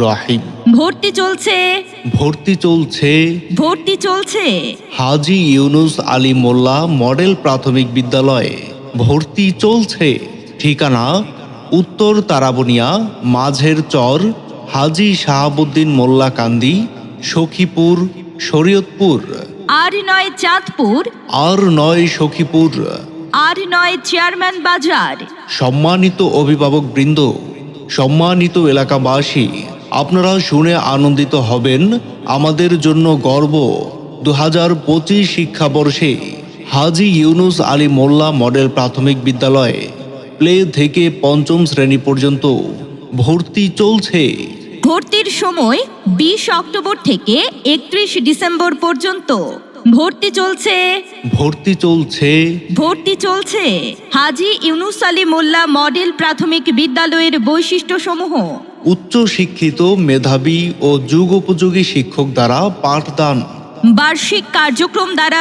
রাহিম। ভর্তি চলছে। ভর্তি চলছে ভর্তি চলছে। হাজি ইউনুস আলী মোল্লা মডেল প্রাথমিক বিদ্যালয়ে। ভর্তি চলছে। ঠিকানা উত্তর তারাবনিয়া মাঝের চর হাজি শাহাবুদ্দিন মোল্লা কান্দি সখীপুর শরীয়তপুর। আর নয় চাঁদপুর। আর নয় সখীপুর। আর নয় চেয়ারম্যান বাজার। সম্মানিত অভিভাবক বৃন্দ সম্মানিত এলাকাবাসী আপনারা শুনে আনন্দিত হবেন আমাদের জন্য গর্ব দু হাজার পঁচিশ শিক্ষাবর্ষে হাজি ইউনুস আলী মোল্লা মডেল প্রাথমিক বিদ্যালয়ে প্লে থেকে পঞ্চম শ্রেণি পর্যন্ত ভর্তি চলছে। ভর্তির সময় বিশ অক্টোবর থেকে একত্রিশ ডিসেম্বর পর্যন্ত। ভর্তি চলছে। ভর্তি চলছে। ভর্তি চলছে। হাজি ইউনুস আলী মোল্লা মডেল প্রাথমিক বিদ্যালয়ের বৈশিষ্ট্য সমূহ উচ্চ শিক্ষিত মেধাবী ও যুগোপযোগী শিক্ষক দ্বারা পাঠদান। বার্ষিক কার্যক্রম দ্বারা